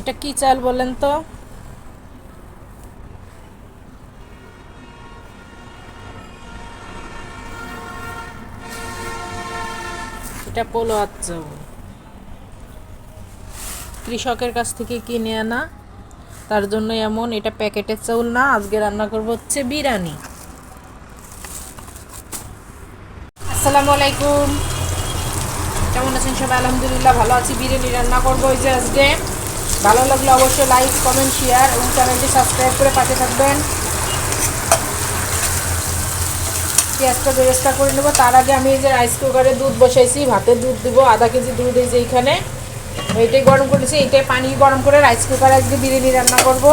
এটা কি চাল বলেন তো? এটা পোলো আচ্ছা কৃষকের কাছ থেকে কিনে আনা। তার জন্য এমন এটা প্যাকেটের চাউল না, আজকে রান্না করব হচ্ছে বিরিয়ানি। আসসালামু আলাইকুম। কেমন আছেন সবাই? আলহামদুলিল্লাহ, ভালো আছি। বিরিয়ানি রান্না করব ওই যে আজকে। ভালো লাগলে অবশ্যই লাইক কমেন্ট শেয়ার এবং চ্যানেলটি সাবস্ক্রাইব করে পাশে থাকবেন। পেঁয়াজটা বেরেস্তা করে নেব। তার আগে আমি যে রাইস কুকারে দুধ বসাইছি ভাতের দুধ দিব, আধা কেজি দুধ এই যে এইখানে। এইটাই গরম করেছি, এইটাই পানি গরম করে রাইস কুকারে আজকে বিরিয়ানি রান্না করব।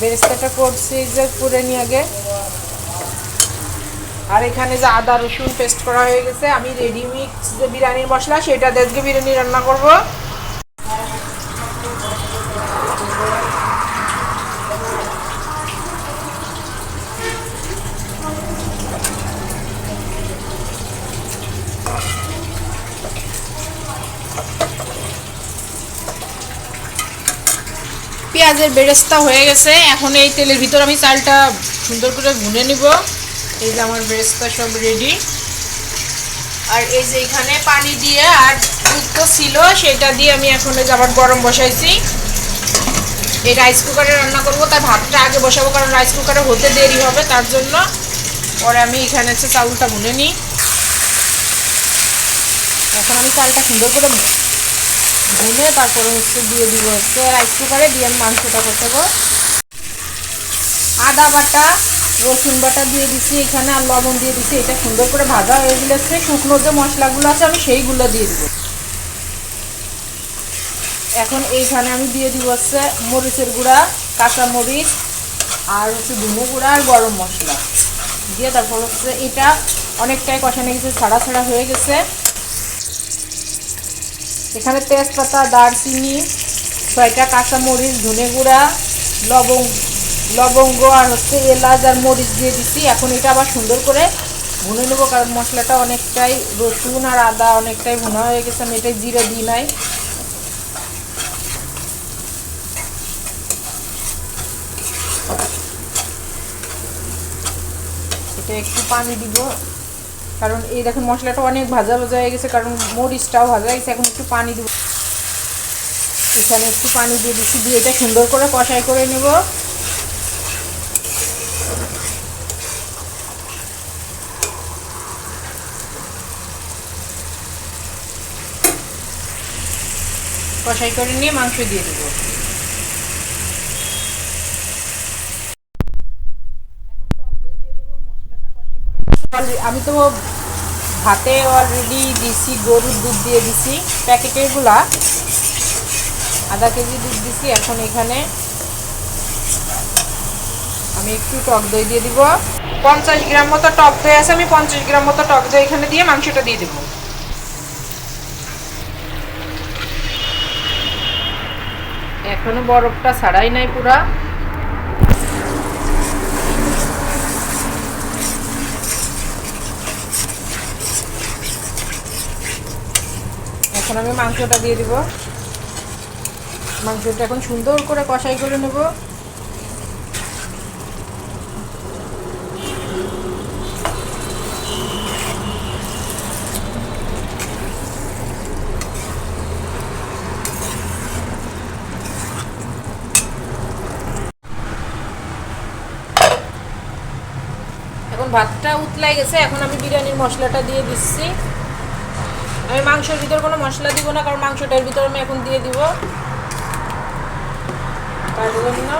বেরেস্তাটা করছি যে করে নিয়ে আগে। আর এখানে যে আদা রসুন পেস্ট করা হয়ে গেছে, আমি রেডি মিক্স যে বিরিয়ানির মশলা সেটা আজকে বিরিয়ানি রান্না করব। পেঁয়াজের বেরেস্তা হয়ে গেছে। এখন এই তেলের ভিতর আমি চালটা সুন্দর করে ভুনে নিব। এই যে আমার বেরেস্তা সব রেডি আর এই যে এখানে পানি দিয়ে আর দুধ তো ছিল, সেটা দিয়ে আমি এখন আবার গরম বসাইছি। এই রাইস কুকারে রান্না করব তার ভাতটা আগে বসাবো, কারণ রাইস কুকারে হতে দেরি হবে, তার জন্য পরে আমি এখানে চাউলটা ভুনে নিই। এখন আমি চালটা সুন্দর করে ভুনে তারপরে হচ্ছে দিয়ে দিব হচ্ছে রাইস কুকারে দিয়ে মাংসটা কষাবো। আদা বাটা, রসুন বাটা দিয়ে দিছি, এখানে আর লবণ দিয়ে দিছি, এটা সুন্দর করে ভাজা হয়ে গেলে হচ্ছে শুকনো যে মশলাগুলো আছে আমি সেইগুলো দিয়ে দিব। এখন এইখানে আমি দিয়ে দিব হচ্ছে মরিচের গুঁড়া কাঁচা মরিচ আর হচ্ছে ধনে গুঁড়া আর গরম মশলা। দিয়ে তারপর হচ্ছে এটা অনেকটাই কষানো গেছে, ছাড়া ছাড়া হয়ে গেছে। এখানে তেজপাতা, দারচিনি, ছয়টা কাঁচামরিচ, ধনে গুঁড়া লবঙ্গ লবঙ্গ আর হচ্ছে এলাচ আর মরিচ দিয়ে দিচ্ছি এখন এটা আবার সুন্দর করে ভুনে নেব কারণ মশলাটা অনেকটাই রসুন আর আদা অনেকটাই ভুনা হয়ে গেছে। আমি এটাই জিরে দিই নাই। এটা একটু পানি দিব। কারণ এই দেখুন মশলাটা অনেক ভাজা ভাজা হয়ে গেছে, কারণ মরিচটাও ভাজা হয়ে গেছে এখন একটু পানি দেবো। এখানে একটু পানি দিয়ে দিচ্ছি, দিয়ে এটা সুন্দর করে কষাই করে নেব। কষাই করে নিয়ে মাংস দিয়ে দেবো। আমি তো ভাতে অলরেডি দিছি, গরুর দুধ দিয়ে দিছি প্যাকেটেরগুলা আধা কেজি দুধ দিছি, এখন এখানে আমি একটু টক দই দিয়ে দিব। পঞ্চাশ গ্রাম মতো টক দই আছে, আমি পঞ্চাশ গ্রাম মতো টক দই এখানে দিয়ে মাংসটা দিয়ে দেবো। এখনও বরফটা ছাড়াই নাই পুরা। এখন আমি মাংসটা দিয়ে দিব। মাংসটা এখন সুন্দর করে কষাই করে নেব। এখন ভাতটা উতলাই গেছে, এখন আমি বিরিয়ানির মশলাটা দিয়ে দিচ্ছি। আমি মাংসের ভিতর কোনো মশলা দিব না, কারণ মাংসটার ভিতর আমি এখন দিয়ে দিব। তার জন্য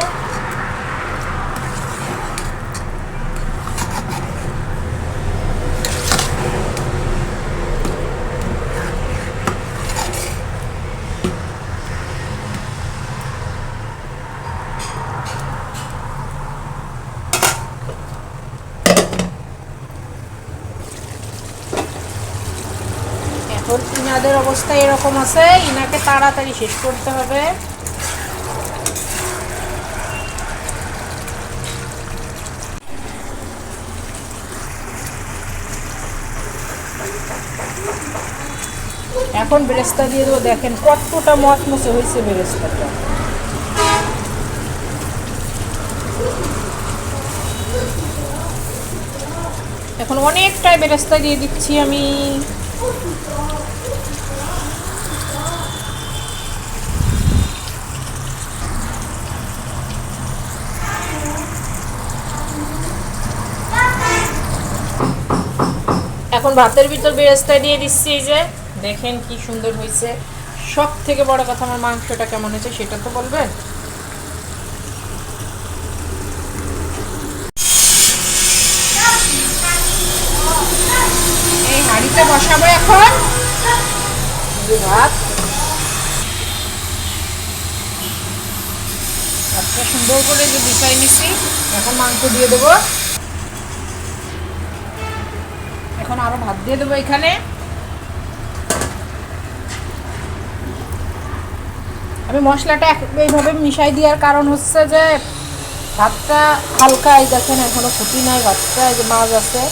এখন ইনাদের অবস্থা এরকম আছে, ইনাকে তাড়াতাড়ি শেষ করতে হবে। এখন বেরেস্তা দিয়ে দেবো, দেখেন কতটা মত মচমচে হয়েছে বেরেস্তাটা এখন অনেকটাই বেরেস্তা দিয়ে দিচ্ছি আমি। ভাতের ভিতর বেরেস্তা দিয়ে দিচ্ছি এই যে। দেখেন কি সুন্দর হয়েছে। সব থেকে বড় কথা, আমার মাংসটা কেমন হয়েছে সেটা তো বলবেন। এই হাঁড়িতে বসাবো এখন। সুন্দর করে যে বিছাই নিছি। এখন মাংস দিয়ে দেবো। এখন আরও ভাত দিয়ে দেবো এখানে। আমি মশলাটা এইভাবে মিশাই দেওয়ার কারণ হচ্ছে যে ভাতটা হালকা এই দেখেন, এখনও ফুটি নাই ভাতটা, এই যে মাছ আছে।